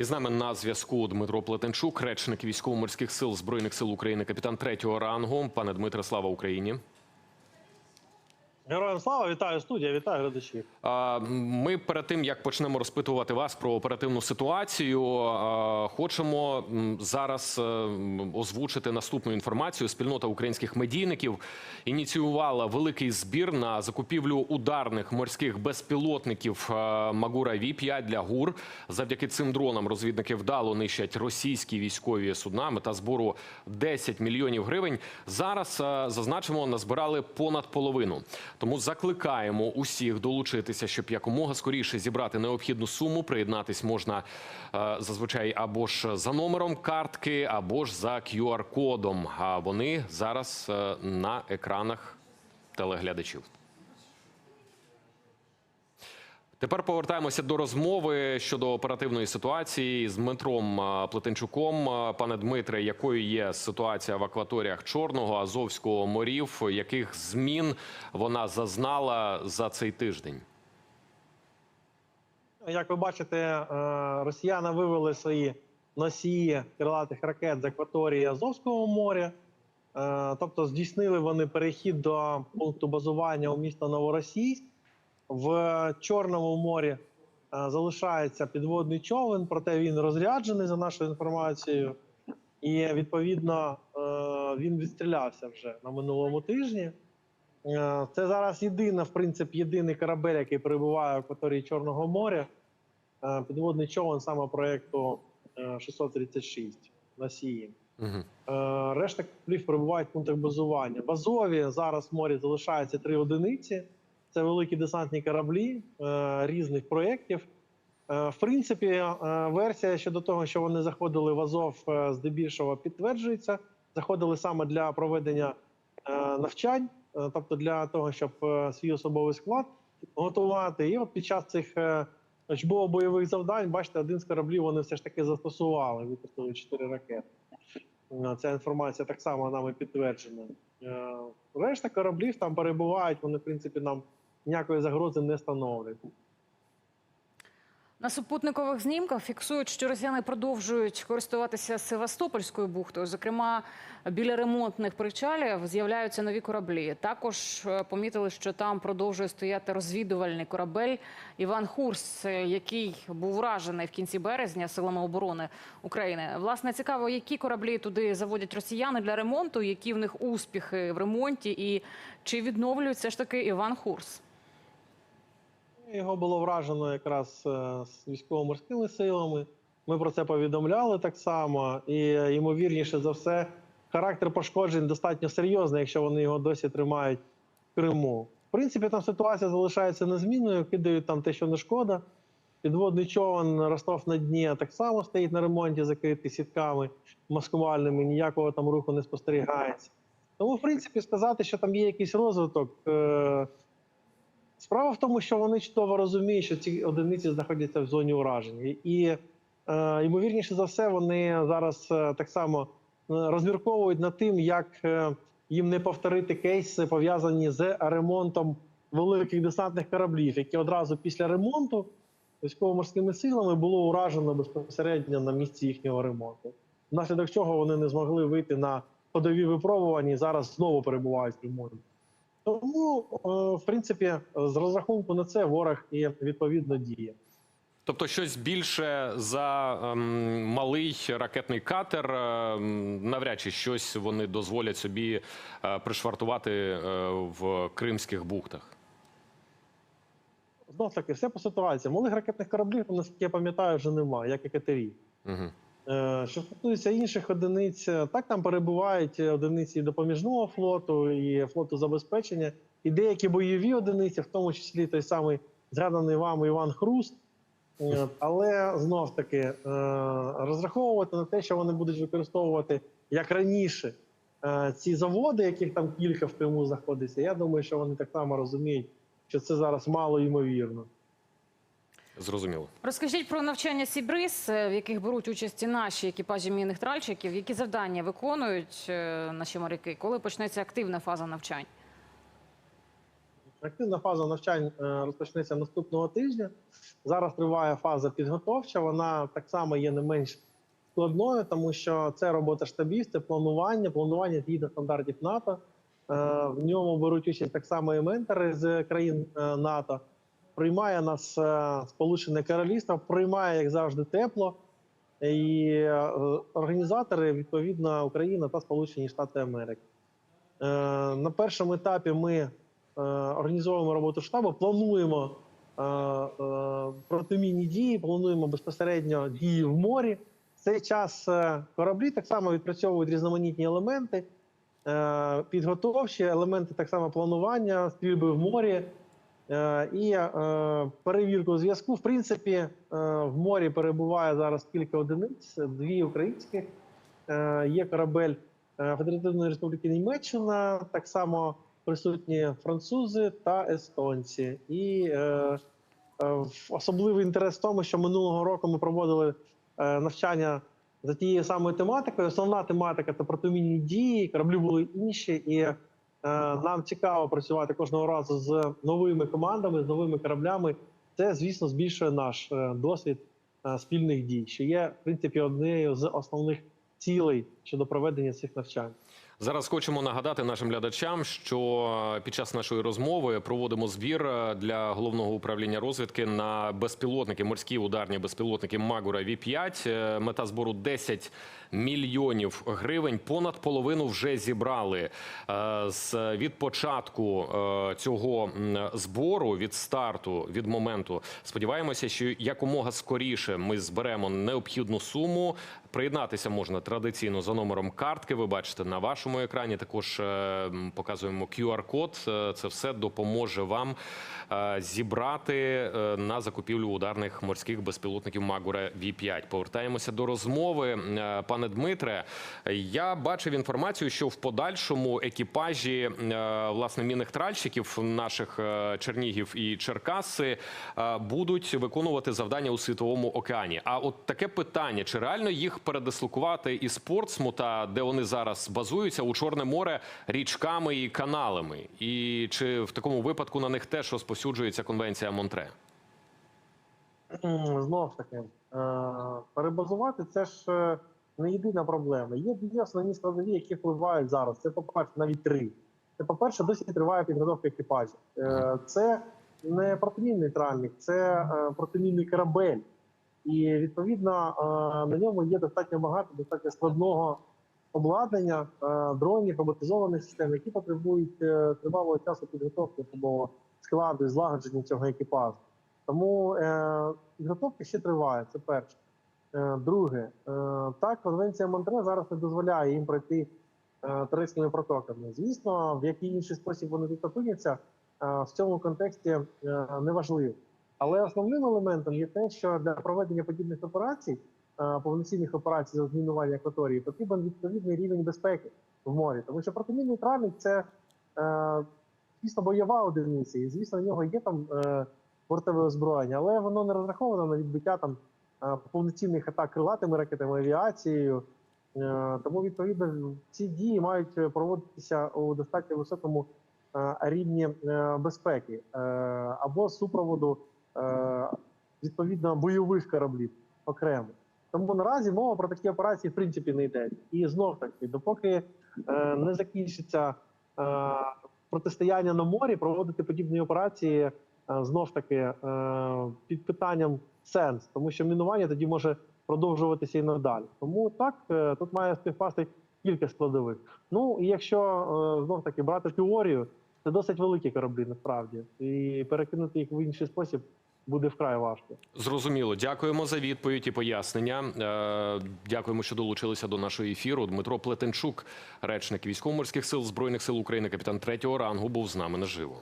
І з нами на зв'язку Дмитро Плетенчук, речник військово-морських сил збройних сил України, капітан третього рангу. Пане Дмитре, слава Україні. Героям слава, вітаю студія, вітаю глядачів. Ми перед тим як почнемо розпитувати вас про оперативну ситуацію, хочемо зараз е, озвучити наступну інформацію. Спільнота українських медійників ініціювала великий збір на закупівлю ударних морських безпілотників е, Магура Ві 5 для ГУР. Завдяки цим дронам розвідники вдало нищать російські військові судна. Мета збору 10 мільйонів гривень. Зараз е, зазначимо, назбирали понад половину. Тому закликаємо усіх долучитися, щоб якомога скоріше зібрати необхідну суму. Приєднатись можна е, зазвичай або ж за номером картки, або ж за QR-кодом. А вони зараз е, на екранах телеглядачів. Тепер повертаємося до розмови щодо оперативної ситуації з Дмитром Плетенчуком. Пане Дмитре, якою є ситуація в акваторіях Чорного, Азовського морів? Яких змін вона зазнала за цей тиждень? Як ви бачите, е, росіяни вивели свої носії крилатих ракет з акваторії Азовського моря. Е, Тобто здійснили вони перехід до пункту базування у місто Новоросійськ. В Чорному морі е, залишається підводний човен, проте він розряджений за нашою інформацією. І відповідно е, він відстрілявся вже на минулому тижні. Е, Це зараз єдина, в принципі, єдиний корабель, який перебуває в акваторії Чорного моря. Підводний човен саме проєкту е, 636 носії. Угу. Решта кораблів перебувають в пунктах базування. В Азові зараз в морі залишається три одиниці. Це великі десантні кораблі е, різних проєктів. Е, В принципі, е, версія щодо того, що вони заходили в Азов, здебільшого підтверджується. Заходили саме для проведення навчань, тобто для того, щоб свій особовий склад готувати. І от під час цих е, учбово-бойових завдань, бачите, один з кораблів вони все ж таки застосували, випустили чотири ракети. Ця інформація так само нами підтверджена. Решта кораблів там перебувають, вони, в принципі, нам ніякої загрози не становлять. На супутникових знімках фіксують, що росіяни продовжують користуватися Севастопольською бухтою. Зокрема, біля ремонтних причалів з'являються нові кораблі. Також е, помітили, що там продовжує стояти розвідувальний корабель Іван Хурс, е, який був вражений в кінці березня силами оборони України. Власне, цікаво, які кораблі туди заводять росіяни для ремонту, які в них успіхи в ремонті, і чи відновлюють все ж таки Іван Хурс. Його було вражено якраз е, з військово-морськими силами. Ми про це повідомляли так само. І е, ймовірніше за все, характер пошкоджень достатньо серйозний, якщо вони його досі тримають в Криму. В принципі, там ситуація залишається незмінною, кидають там те, що не шкода. Підводний човен Ростов на дні так само стоїть на ремонті, закритий сітками маскувальними, ніякого там руху не спостерігається. Тому, в принципі, сказати, що там є якийсь розвиток. Справа в тому, що вони чудово розуміють, що ці одиниці знаходяться в зоні ураження, і е, ймовірніше за все, вони зараз е, так само е, розмірковують над тим, як е, їм не повторити кейси, пов'язані з ремонтом великих десантних кораблів, які одразу після ремонту військово-морськими силами було уражено безпосередньо на місці їхнього ремонту. Внаслідок чого вони не змогли вийти на ходові випробування і зараз знову перебувають в ремонті. Тому, е, в принципі, з розрахунку на це ворог і відповідно діє. Тобто, щось більше за ем, малий ракетний катер, ем, навряд чи щось вони дозволять собі е, пришвартувати е, в кримських бухтах. Знов таки, все по ситуації. Малих ракетних кораблів, наскільки я пам'ятаю, вже немає, як і катерів. Угу. Е, Що стосується інших одиниць, е, так там перебувають одиниці допоміжного флоту, і флоту забезпечення, і деякі бойові одиниці, в тому числі той самий згаданий вами Іван Хруст. Е, Але знов таки е, розраховувати на те, що вони будуть використовувати як раніше е, ці заводи, яких там кілька в Криму знаходиться. Я думаю, що вони так само розуміють, що це зараз мало ймовірно. Зрозуміло. Розкажіть про навчання Сібрис, е, в яких беруть участь і наші екіпажі мінних тральщиків. Які завдання виконують е, наші моряки? Коли почнеться активна фаза навчань? Активна фаза навчань е, розпочнеться наступного тижня. Зараз триває фаза підготовча. Вона так само є не менш складною, тому що це робота штабів, це планування, планування згідно стандартів НАТО. В ньому беруть участь так само і ментори з країн НАТО. Приймає нас е, Сполучене Королівство, приймає, як завжди, тепло. І е, організатори, відповідно, Україна та Сполучені Штати Америки. Е, На першому етапі ми організовуємо роботу штабу, плануємо протимінні дії, плануємо безпосередньо дії в морі. В цей час кораблі так само відпрацьовують різноманітні елементи, підготовчі елементи так само планування, стрільби в морі і е, перевірку зв'язку. В принципі, е, в морі перебуває зараз кілька одиниць, дві українських. Е, Є корабель е, Федеративної Республіки Німеччина, так само присутні французи та естонці. І е, е, особливий інтерес в тому, що минулого року ми проводили е, навчання за тією самою тематикою. Основна тематика це протимінні дії, кораблі були інші, і е, нам цікаво працювати кожного разу з новими командами, з новими кораблями. Це, звісно, збільшує наш е, досвід е, спільних дій, що є в принципі однією з основних цілей щодо проведення цих навчань. Зараз хочемо нагадати нашим глядачам, що під час нашої розмови проводимо збір е, для головного управління розвідки на безпілотники, морські ударні безпілотники Магура Ві-5. Е, Мета збору 10 мільйонів гривень. Понад половину вже зібрали Е, з від початку цього збору від старту від моменту. Сподіваємося, що якомога скоріше ми зберемо необхідну суму. Приєднатися можна традиційно за номером картки. Ви бачите на вашому екрані. Також е, показуємо QR-код. Е, Це все допоможе вам е, зібрати на закупівлю ударних морських безпілотників Магура Ві-5. Повертаємося до розмови. Пане Дмитре, я бачив інформацію, що в подальшому екіпажі власне мінних тральщиків наших Чернігів і Черкаси будуть виконувати завдання у світовому океані. А от таке питання: чи реально їх передислокувати із Портсмута, де вони зараз базуються, у Чорне море річками і каналами? І чи в такому випадку на них теж розповсюджується конвенція Монтре? М, Знов таки, е, перебазувати це ж е, не єдина проблема. Є дві основні складові, які впливають зараз. Це, по-перше, навіть три. Це, по-перше, досі триває підготовка екіпажів. Е, Це не протимінний тральник, це протимінний корабель. І відповідно на ньому є достатньо багато, достатньо складного обладнання, е, дронів, роботизованих систем, які потребують е, тривалого часу підготовки особового складу і злагодження цього екіпажу. Тому е, підготовка ще триває. Це перше. Друге, так, конвенція Монтре зараз не дозволяє їм пройти турецькими протоками. Звісно, в який інший спосіб вони тут опиняться, в цьому контексті неважливо. Але основним елементом є те, що для проведення подібних операцій, повноцінних операцій з розмінування акваторії, потрібен відповідний рівень безпеки в морі. Тому що протимінний тральник це е, дійсно бойова одиниця, і звісно, в нього є там е, бортове озброєння, але воно не розраховано на відбиття там е, повноцінних атак крилатими ракетами, авіацією. Е, Тому відповідно ці дії мають е, проводитися у достатньо високому е, рівні е, безпеки е, або супроводу е, відповідно бойових кораблів окремо. Тому наразі мова про такі операції в принципі не йде. І знов таки, допоки е, не закінчиться е, протистояння на морі, проводити подібні операції е, знов таки е, під питанням сенс, тому що мінування тоді може продовжуватися і надалі. Тому так е, тут має співпасти кілька складових. Ну і якщо е, знов таки брати теорію, це досить великі кораблі насправді, і перекинути їх в інший спосіб буде вкрай важко. Зрозуміло. Дякуємо за відповідь і пояснення. Е, Дякуємо, що долучилися до нашого ефіру. Дмитро Плетенчук, речник військово-морських сил збройних сил України, капітан третього рангу, був з нами наживо.